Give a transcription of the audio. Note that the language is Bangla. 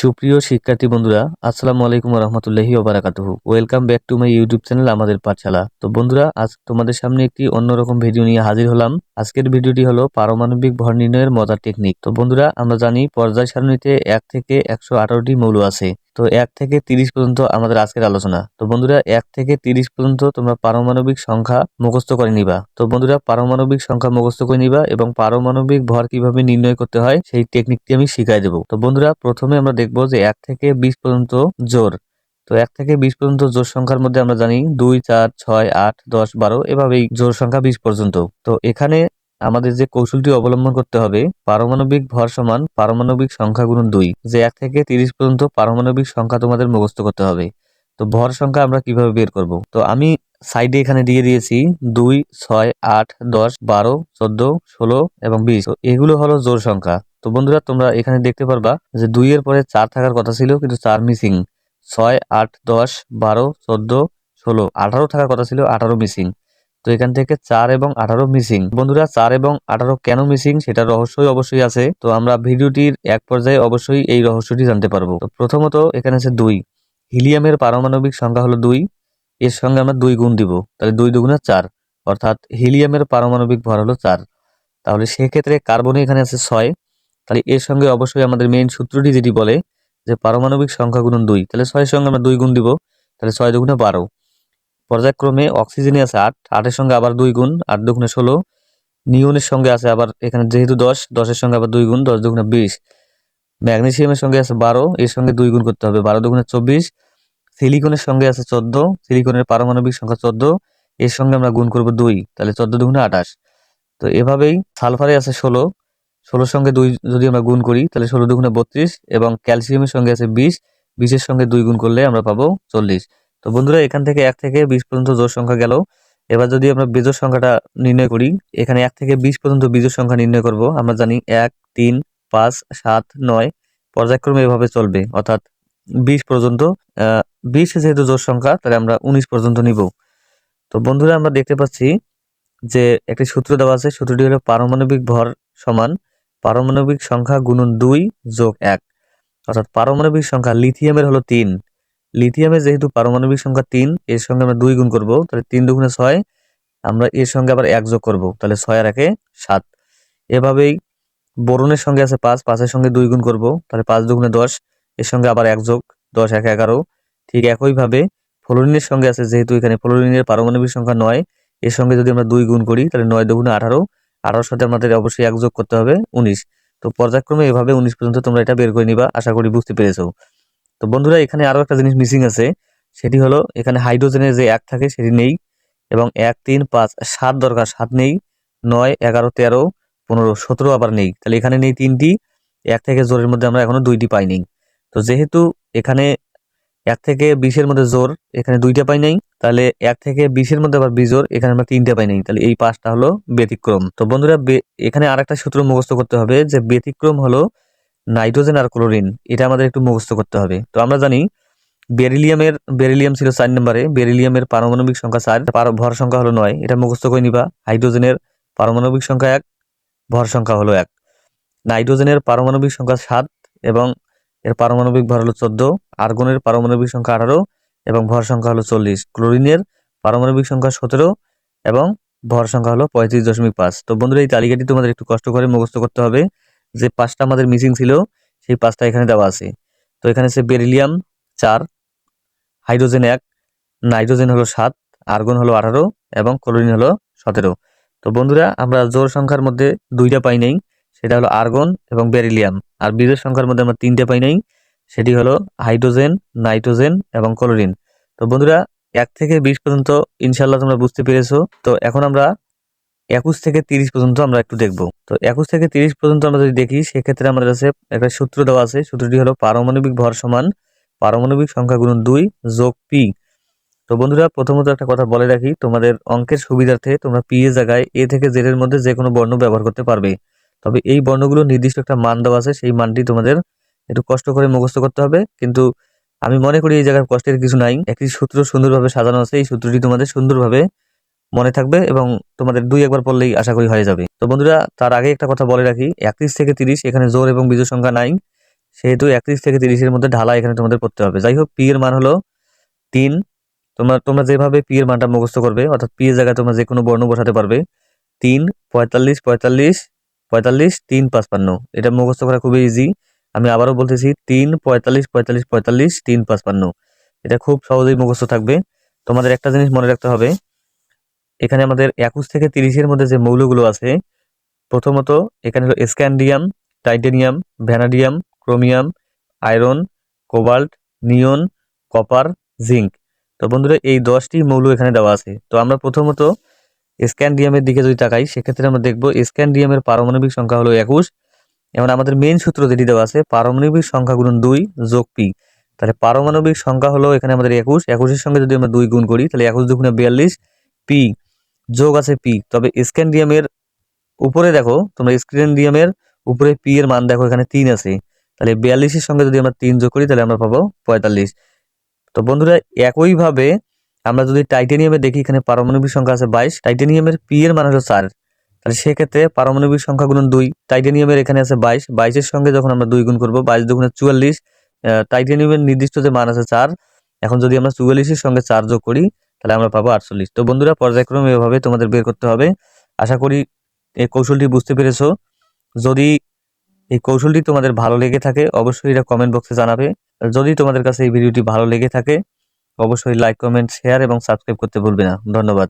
সুপ্রিয় শিক্ষার্থী বন্ধুরা, আসসালামু আলাইকুম রহমতুল্লাহি ওবারাকাতুহু। Welcome back to my YouTube channel Amader Pathshala. তো বন্ধুরা, আজ তোমাদের সামনে একটি অন্যরকম ভিডিও নিয়ে হাজির হলাম। আজকের ভিডিওটি হলো পারমাণবিক ভর নির্ণয়ের মজার টেকনিক তো বন্ধুরা, আমরা জানি পর্যায় সারণীতে এক থেকে একশো আঠারোটি মৌল আছে। তো এক থেকে তিরিশ পর্যন্ত আমাদের আজকের আলোচনা। তো বন্ধুরা, এক থেকে তিরিশ পর্যন্ত তোমরা পারমাণবিক সংখ্যা মুখস্থ করে নিবা। তো বন্ধুরা, পারমাণবিক সংখ্যা মুখস্থ করে নিবা এবং পারমাণবিক ভর কীভাবে নির্ণয় করতে হয় সেই টেকনিকটি আমি শিখাই দেবো। তো বন্ধুরা, প্রথমে আমরা দেখব যে এক থেকে বিশ পর্যন্ত জোর। তো এক থেকে বিশ পর্যন্ত জোর সংখ্যার মধ্যে আমরা জানি দুই, চার, ছয়, আট, দশ, বারো, এভাবেই জোর সংখ্যা বিশ পর্যন্ত। তো এখানে আমাদের যে কৌশলটি অবলম্বন করতে হবে, পারমাণবিক ভর সমান পারমাণবিক সংখ্যা গুণ দুই, যে এক থেকে তিরিশ পর্যন্ত পারমাণবিক সংখ্যা তোমাদের মুখস্থ করতে হবে। তো ভর সংখ্যা আমরা কীভাবে বের করব? তো আমি সাইডে এখানে দিয়ে দিয়েছি দুই, ছয়, আট, দশ, বারো, চোদ্দ, ষোলো এবং বিশ। এগুলো হলো জোর সংখ্যা। তো বন্ধুরা, তোমরা এখানে দেখতে পারবা যে দুই এর পরে চার থাকার কথা ছিল, কিন্তু চার মিসিং ছয়, আট, দশ, বারো, চোদ্দ, ষোলো, আঠারো থাকার কথা ছিল, আঠারো মিসিং তো এখান থেকে চার এবং আঠারো মিসিং বন্ধুরা, চার এবং আঠারো কেন মিসিং সেটা রহস্যই অবশ্যই আছে। তো আমরা ভিডিওটির এক পর্যায়ে অবশ্যই এই রহস্যটি জানতে পারব। তো প্রথমত এখানে আছে দুই। হিলিয়ামের পারমাণবিক সংখ্যা হলো দুই। এর সঙ্গে আমরা দুই গুণ দিব। তাহলে দুই দুগুণে চার। অর্থাৎ হিলিয়ামের পারমাণবিক ভর হলো চার। তাহলে সেক্ষেত্রে কার্বনে এখানে আছে ছয়। তাহলে এর সঙ্গে অবশ্যই আমাদের মেইন সূত্রটি যেটি বলে যে পারমাণবিক সংখ্যা গুণ দুই। তাহলে ছয়ের সঙ্গে আমরা দুই গুণ দিব। তাহলে ছয় দুগুণে বারো। পর্যায়ক্রমে অক্সিজেনে আছে আট, আটের সঙ্গে আবার দুই গুণ, আট দুগুণে ষোলো। নিয়নের সঙ্গে আছে আবার এখানে যেহেতু দশ, দশের সঙ্গে আবার দুই গুণ, দশ দুগুণে বিশ। ম্যাগনেশিয়ামের সঙ্গে আছে বারো, এর সঙ্গে দুই গুণ করতে হবে, বারো দুগুণে চব্বিশ। সিলিকনের সঙ্গে আছে চোদ্দ, সিলিকনের পারমাণবিক সংখ্যা চোদ্দ, এর সঙ্গে আমরা গুণ করব দুই, তাহলে চোদ্দ দুগুণে আঠাশ। তো এভাবেই সালফারে আছে ষোলো, ষোলোর সঙ্গে দুই যদি আমরা গুণ করি, তাহলে ষোলো দুগুণে বত্রিশ এবং ক্যালসিয়ামের সঙ্গে আছে বিশ, বিশের সঙ্গে দুই গুণ করলে আমরা পাবো চল্লিশ। তো বন্ধুরা, এখান থেকে এক থেকে বিশ পর্যন্ত জোর সংখ্যা গেল। এবার যদি আমরা বীজোর সংখ্যাটা নির্ণয় করি, এখানে এক থেকে বিশ পর্যন্ত বীজোর সংখ্যা নির্ণয় করব। আমরা জানি এক, তিন, পাঁচ, সাত, নয়, পর্যায়ক্রমে এভাবে চলবে। অর্থাৎ বিশ পর্যন্ত বিশ যেহেতু জোর সংখ্যা, তাহলে আমরা উনিশ পর্যন্ত নিব। তো বন্ধুরা, আমরা দেখতে পাচ্ছি যে একটি সূত্র দেওয়া আছে। সূত্রটি হলো পারমাণবিক ভর সমান পারমাণবিক সংখ্যা গুণন দুই যোগ এক। অর্থাৎ পারমাণবিক সংখ্যা লিথিয়ামের হলো তিন। লিথিয়ামের যেহেতু পারমাণবিক সংখ্যা তিন, এর সঙ্গে আমরা দুই গুণ করব, তাহলে তিন দুগুণে ছয়, আমরা এর সঙ্গে আবার এক যোগ করব, তাহলে ছয় আর একে সাত। এভাবেই বোরনের সঙ্গে আছে পাঁচ, পাঁচের সঙ্গে দুই গুণ করব, তাহলে পাঁচ দুগুণে দশ, এর সঙ্গে আবার এক যোগ, দশ, এক এগারো। ঠিক একইভাবে ফ্লোরিনের সঙ্গে আছে, যেহেতু এখানে ফ্লোরিনের পারমাণবিক সংখ্যা নয়, এর সঙ্গে যদি আমরা দুই গুণ করি, তাহলে নয় দুগুণে আঠারো, আঠারোর সাথে আমাদের অবশ্যই এক যোগ করতে হবে উনিশ। তো পর্যায়ক্রমে এভাবে উনিশ পর্যন্ত তোমরা এটা বের করে নিবা, আশা করি বুঝতে পেরেছ। তো বন্ধুরা, এখানে আরও একটা জিনিস মিসিং আছে। সেটি হলো, এখানে হাইড্রোজেনের যে এক থাকে, সেটি নেই এবং এক, তিন, পাঁচ, সাত দরকার, সাত নেই। নয়, এগারো, তেরো, পনেরো, সতেরো আবার নেই। তাহলে এখানে নেই তিনটি। এক থেকে জোরের মধ্যে আমরা এখনও দুইটি পাই পাইনি তো যেহেতু এখানে এক থেকে বিশের মধ্যে জোর, এখানে দুইটা পাই নাই, তাহলে এক থেকে বিশের মধ্যে আবার বিজোর এখানে আমরা তিনটা পাই নাই। তাহলে এই পাঁচটা হলো ব্যতিক্রম। তো বন্ধুরা এখানে আর একটা সূত্র মুখস্থ করতে হবে যে ব্যতিক্রম হলো নাইট্রোজেন আর ক্লোরিন, এটা আমাদের একটু মুখস্থ করতে হবে। তো আমরা জানি বেরিলিয়ামের, বেরিলিয়াম ছিল চার নম্বরে, বেরিলিয়ামের পারমাণবিক সংখ্যা চার ভর সংখ্যা হলো নয়, এটা মুখস্থ করে নিবা। হাইড্রোজেনের পারমাণবিক সংখ্যা এক, ভর সংখ্যা হলো এক। নাইট্রোজেনের পারমাণবিক সংখ্যা সাত এবং এর পারমাণবিক ভর হলো চোদ্দ, আর্গনের পারমাণবিক সংখ্যা আঠারো এবং ভর সংখ্যা হলো চল্লিশ। ক্লোরিনের পারমাণবিক সংখ্যা সতেরো এবং ভর সংখ্যা হলো পঁয়ত্রিশ দশমিক পাঁচ। তো বন্ধুরা, এই তালিকাটি তোমাদের একটু কষ্ট করে মুখস্থ করতে হবে। যে পাঁচটা আমাদের মিসিং ছিল, সেই পাঁচটা এখানে দেওয়া আছে। তো এখানে আছে বেরিলিয়াম চার হাইড্রোজেন এক নাইট্রোজেন হলো সাত আর্গন হলো আঠারো এবং ক্লোরিন হলো সতেরো। তো বন্ধুরা, আমরা জোর সংখ্যার মধ্যে দুইটা পাই নাই, সেটা হলো আর্গন এবং বেরিলিয়াম আর বীজের সংখ্যার মধ্যে আমরা তিনটে পাই নাই, সেটি হলো হাইড্রোজেন নাইট্রোজেন এবং ক্লোরিন তো বন্ধুরা, এক থেকে বিশ পর্যন্ত ইনশাল্লাহ তোমরা বুঝতে পেরেছ। তো এখন আমরা একুশ থেকে তিরিশ পর্যন্ত আমরা একটু দেখব। তো একুশ থেকে তিরিশ পর্যন্ত আমরা যদি দেখি, সেক্ষেত্রে আমাদের কাছে একটা সূত্র দেওয়া আছে। সূত্রটি হলো পারমাণবিক ভর সমান পারমাণবিক সংখ্যা গুণন দুই যোগ পি তো বন্ধুরা, প্রথমত একটা কথা বলে রাখি, তোমাদের অঙ্কের সুবিধার্থে তোমরা পি এ জায়গায় এ থেকে জেড এর মধ্যে যে কোনো বর্ণ ব্যবহার করতে পারবে। তবে এই বর্ণগুলো নির্দিষ্ট একটা মান দেওয়া আছে, সেই মানটি তোমাদের একটু কষ্ট করে মুখস্থ করতে হবে। কিন্তু আমি মনে করি এই জায়গায় কষ্টের কিছু নাই। একটি সূত্র সুন্দরভাবে সাজানো আছে, এই সূত্রটি তোমাদের সুন্দরভাবে মনে থাকবে এবং তোমাদের দুই একবার পড়লেই আশা করি হয়ে যাবে। তো বন্ধুরা, তার আগে একটা কথা বলে রাখি, একত্রিশ থেকে তিরিশ এখানে জোর এবং বিজয় সংখ্যা নাই সেহেতু একত্রিশ থেকে তিরিশের মধ্যে ঢালা এখানে তোমাদের করতে হবে। যাই হোক পি এর মান হলো তিন, তোমরা তোমরা যেভাবে পি এর মানটা মুখস্থ করবে, অর্থাৎ পি এর জায়গায় তোমরা যে কোনো বর্ণ বসাতে পারবে, তিন, পঁয়তাল্লিশ পঁয়তাল্লিশ পঁয়তাল্লিশ, তিন, পাঁচপান্ন। এটা মুখস্থ করা খুবই ইজি আমি আবারও বলতেছি, তিন, পঁয়তাল্লিশ পঁয়তাল্লিশ পঁয়তাল্লিশ, তিন, পাঁচপান্ন। এটা খুব সহজেই মুখস্থ থাকবে। তোমাদের একটা জিনিস মনে রাখতে হবে এখানে আমাদের একুশ থেকে তিরিশের মধ্যে যে মৌলগুলো আছে, প্রথমত এখানে হলো scandium, titanium, vanadium, chromium, iron, cobalt, neon, copper, zinc. তো বন্ধুরা, এই দশটি মৌল এখানে দেওয়া আছে। তো আমরা প্রথমত স্ক্যান্ডিয়ামের দিকে যদি তাকাই, সেক্ষেত্রে আমরা দেখব স্ক্যান্ডিয়ামের পারমাণবিক সংখ্যা হলো একুশ। এবং আমাদের মেন সূত্র যেটি দেওয়া আছে, পারমাণবিক সংখ্যা গুণন দুই যোগ পি। তাহলে পারমাণবিক সংখ্যা হলো এখানে আমাদের একুশ। একুশের সঙ্গে যদি আমরা দুই গুণ করি, তাহলে একুশ দুগুণে বিয়াল্লিশ। পি যোগ আছে পি তবে স্ক্যান্ডিয়ামের উপরে দেখো, তোমরা স্ক্যান্ডিয়ামের উপরে পি এর মান দেখো, এখানে তিন আছে। তাহলে বিয়াল্লিশের সঙ্গে যদি আমরা তিন যোগ করি, তাহলে আমরা পাবো পঁয়তাল্লিশ। তো বন্ধুরা, একইভাবে আমরা যদি টাইটেনিয়ামে দেখি, এখানে পারমাণবিক সংখ্যা আছে বাইশ টাইটেনিয়ামের পি এর মান হলো চার। তাহলে সেক্ষেত্রে পারমাণবিক সংখ্যা গুণন দুই টাইটেনিয়ামের এখানে আছে বাইশ বাইশের সঙ্গে যখন আমরা দুই গুণ করব, বাইশ দুগুণে চুয়াল্লিশ টাইটেনিয়ামের নির্দিষ্ট যে মান আছে চার, এখন যদি আমরা চুয়াল্লিশের সঙ্গে চার যোগ করি তাহলে আমরা পাবো আটচল্লিশ। তো বন্ধুরা, পর্যায়ক্রমে এভাবে তোমাদের বের করতে হবে। আশা করি এই কৌশলটি বুঝতে পেরেছ। যদি এই কৌশলটি তোমাদের ভালো লেগে থাকে, অবশ্যই এটা কমেন্ট বক্সে জানাবে। যদি তোমাদের কাছে এই ভিডিওটি ভালো লেগে থাকে, অবশ্যই লাইক কমেন্ট শেয়ার এবং সাবস্ক্রাইব করতে ভুলবে না। ধন্যবাদ।